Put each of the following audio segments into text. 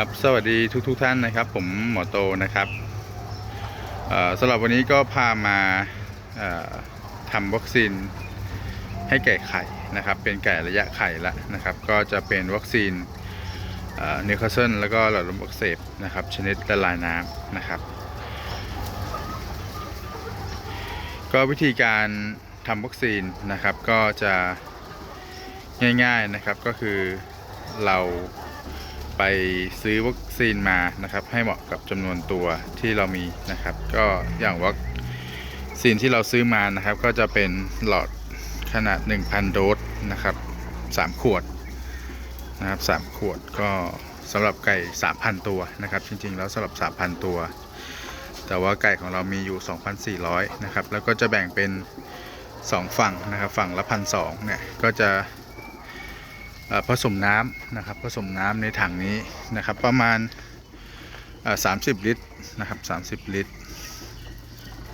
ครับสวัสดีทุกทท่านนะครับ ผมหมอโตนะครับสำหรับวันนี้ก็พามาทำวัคซีนให้แก่ไข่นะครับ เป็นไก่ระยะไข่ละนะครับ ก็จะเป็นวัคซีนนิวคาสเซิลแล้วก็หลอดลมอักเสบนะครับ ชนิดละลายน้ำนะครับ ก็วิธีการทำวัคซีนนะครับ ก็จะง่ายๆนะครับก็คือเรา ไปซื้อวัคซีนมานะครับ ให้เหมาะกับจำนวนตัวที่เรามีนะครับ ก็อย่างวัคซีนที่เราซื้อมานะครับ ก็จะเป็นหลอดขนาด 1,000 โดสนะครับ3 ขวดนะครับ3ขวดก็สำหรับไก่ 3,000 ตัวนะครับ จริงๆ แล้วสำหรับ 3,000 ตัว แต่ว่าไก่ของเรามีอยู่ 2,400 นะครับ แล้วก็จะแบ่งเป็น 2 ฝั่งนะครับ ฝั่งละพันสเนี่ย ก็จะ ผสมน้ำนะครับผสมน้ำในถังนี้นะครับประมาณ 30 ลิตรนะครับ30 ลิตร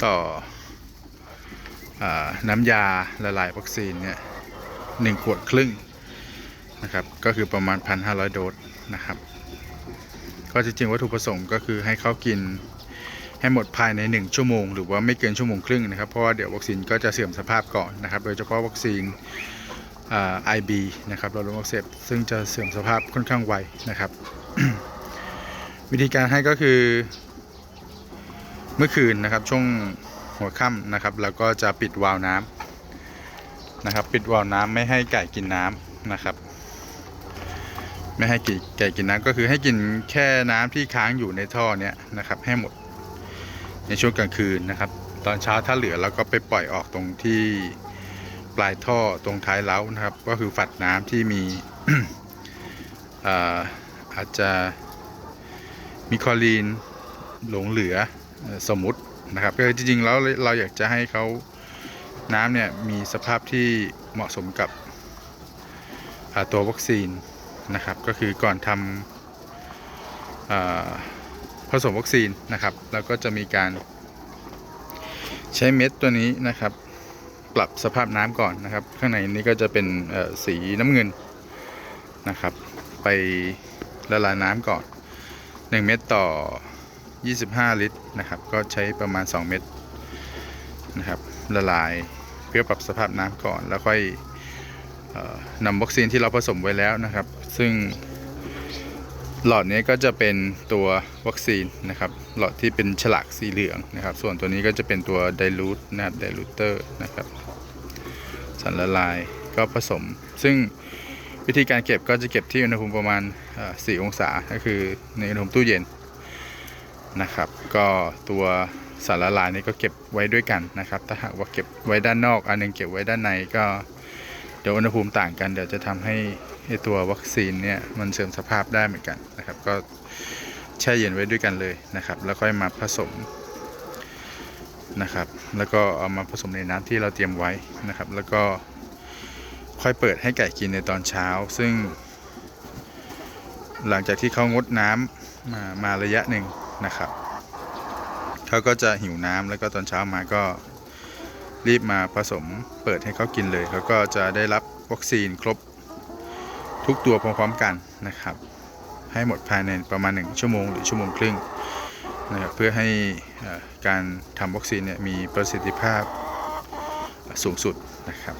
ต่ออน้ำยาละลายวัคซีนเนี่ยหนึ่งขวดครึ่งนะครับก็คือประมาณ 1,500 โดสนะครับก็จริงๆวัตถุประสงค์ก็คือให้เขากินให้หมดภายใน 1 ชั่วโมง หรือว่าไม่เกินชั่วโมงครึ่งนะครับเพราะว่าเดี๋ยววัคซีนก็จะเสื่อมสภาพก่อนนะครับ โดยเฉพาะวัคซีน ไอบีนะครับเราลงอักเสบซึ่งจะเสื่อมสภาพค่อนข้างไวนะครับ วิธีการให้ก็คือ เมื่อคืนนะครับช่วงหัวค่ำนะครับแล้วก็จะปิดวาล์วน้ำนะครับ ปิดวาล์วน้ำไม่ให้ไก่กินน้ำนะครับ ไม่ให้ไก่กินน้ำก็คือให้กินแค่น้ำที่ค้างอยู่ในท่อเนี้ยนะครับ ให้หมดในช่วงกลางคืนนะครับ ตอนเช้าถ้าเหลือเราก็ไปปล่อยออกตรงที่ ปลายท่อตรงท้ายเล้านะครับ ก็คือฝัดน้ำที่มีเอ่อาจจะมีคลอรีนหลงเหลือสมมุตินะครับก็จริงๆแล้วเราอยากจะให้เขาน้ำเนี่ยมีสภาพที่เหมาะสมกับตัววัคซีนนะครับ ก็คือก่อนทำผสมวัคซีนนะครับ แล้วก็จะมีการใช้เม็ดตัวนี้นะครับ ปรับสภาพน้ำก่อนนะครับ ข้างในนี้ก็จะเป็นสีน้ำเงินนะครับ ไปละลายน้ำก่อน 1 เม็ดต่อ 25 ลิตรนะครับ ก็ใช้ประมาณ 2 เม็ดนะครับ ละลายเพื่อปรับสภาพน้ำก่อน แล้วค่อยออนำวัคซีนที่เราผสมไว้แล้วนะครับ ซึ่ง หลอดนี้ก็จะเป็นตัววัคซีนนะครับหลอดที่เป็นฉลากสีเหลืองนะครับ ส่วนตัวนี้ก็จะเป็นตัวไดรูทนะครับไดรูเตอร์นะครับสารละลายก็ผสม ซึ่งวิธีการเก็บก็จะเก็บที่อุณหภูมิประมาณ 4 องศา ก็คือในอุณหภูมิตู้เย็นนะครับ ก็ตัวสารละลายนี้ก็เก็บไว้ด้วยกันนะครับ ถ้าหากว่าเก็บไว้ด้านนอก อันหนึงเก็บไว้ด้านในก็เดี๋ยวอุณหภูมิต่างกัน เดี๋ยวจะทำให้ ไอตัววัคซีนเนี่ยมันเสื่อมสภาพได้เหมือนกันนะครับ ก็แช่เย็นไว้ด้วยกันเลยนะครับ แล้วค่อยมาผสมนะครับ แล้วก็เอามาผสมในน้ำที่เราเตรียมไว้นะครับ แล้วก็ค่อยเปิดให้ไก่กินในตอนเช้า ซึ่ง หลังจากที่เขางดน้ำมามาระยะหนึ่งนะครับเขาก็จะหิวน้ำแล้วก็ตอนเช้ามาก็รีบมาผสมเปิดให้เขากินเลยเขาก็จะได้รับวัคซีนครบ ทุกตัวพร้อมๆกันนะครับ ให้หมดภายในประมาณ 1 ชั่วโมงหรือชั่วโมงครึ่งนะครับเพื่อให้การทำวัคซีนเนี่ยมีประสิทธิภาพสูงสุดนะครับ